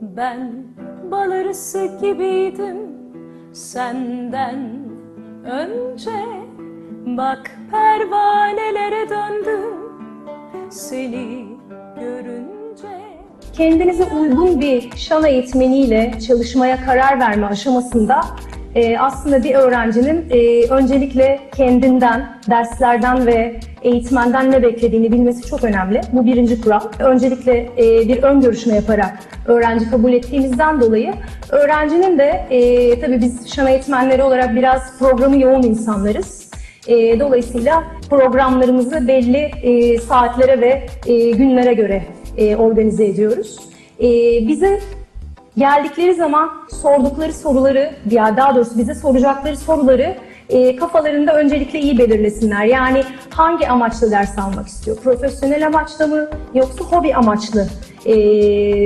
Ben bal arısı gibiydim. Senden önce Bak pervanelere döndüm. Seni görünce kendinize uygun bir şan eğitmeniyle çalışmaya karar verme aşamasında e, aslında bir öğrencinin e, öncelikle kendinden, derslerden ve eğitmenden ne beklediğini bilmesi çok önemli. Bu birinci kural. Öncelikle e, bir ön görüşme yaparak öğrenci kabul ettiğimizden dolayı öğrencinin de e, tabii biz şan eğitmenleri olarak biraz programı yoğun insanlarız. E, dolayısıyla programlarımızı belli e, saatlere ve e, günlere göre e, organize ediyoruz. E, bize geldikleri zaman sordukları soruları, ya daha doğrusu bize soracakları soruları e, kafalarında öncelikle iyi belirlesinler. Yani hangi amaçla ders almak istiyor? Profesyonel amaçla mı yoksa hobi amaçlı e,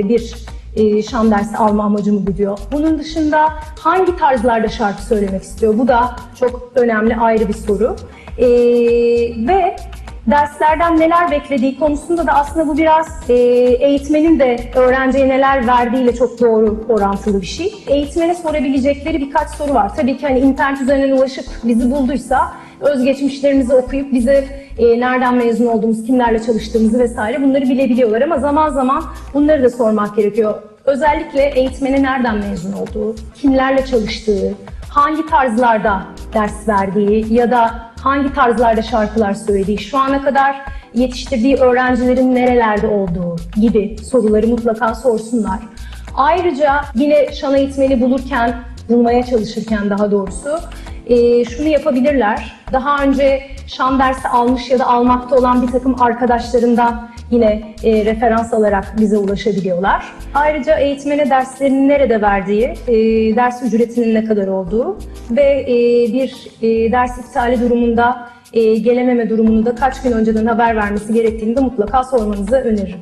bir e, şan dersi alma amacı mı gidiyor? Bunun dışında hangi tarzlarda şarkı söylemek istiyor? Bu da çok önemli ayrı bir soru. E, ve derslerden neler beklediği konusunda da aslında bu biraz e, eğitmenin de öğrenciye neler verdiğiyle çok doğru orantılı bir şey. Eğitmene sorabilecekleri birkaç soru var. Tabii ki hani internet üzerinden ulaşıp bizi bulduysa özgeçmişlerimizi okuyup bize e, nereden mezun olduğumuz, kimlerle çalıştığımızı vesaire bunları bilebiliyorlar ama zaman zaman bunları da sormak gerekiyor. Özellikle eğitmeni nereden mezun olduğu, kimlerle çalıştığı, hangi tarzlarda ders verdiği ya da hangi tarzlarda şarkılar söylediği, şu ana kadar yetiştirdiği öğrencilerin nerelerde olduğu gibi soruları mutlaka sorsunlar. Ayrıca yine şan eğitmeni bulurken, bulmaya çalışırken daha doğrusu e, şunu yapabilirler. Daha önce şan dersi almış ya da almakta olan bir takım arkadaşlarından yine e, referans alarak bize ulaşabiliyorlar. Ayrıca eğitmene derslerini nerede verdiği, e, ders ücretinin ne kadar olduğu ve e, bir e, ders iptali durumunda e, gelememe durumunu da kaç gün önceden haber vermesi gerektiğini de mutlaka sormanızı öneririm.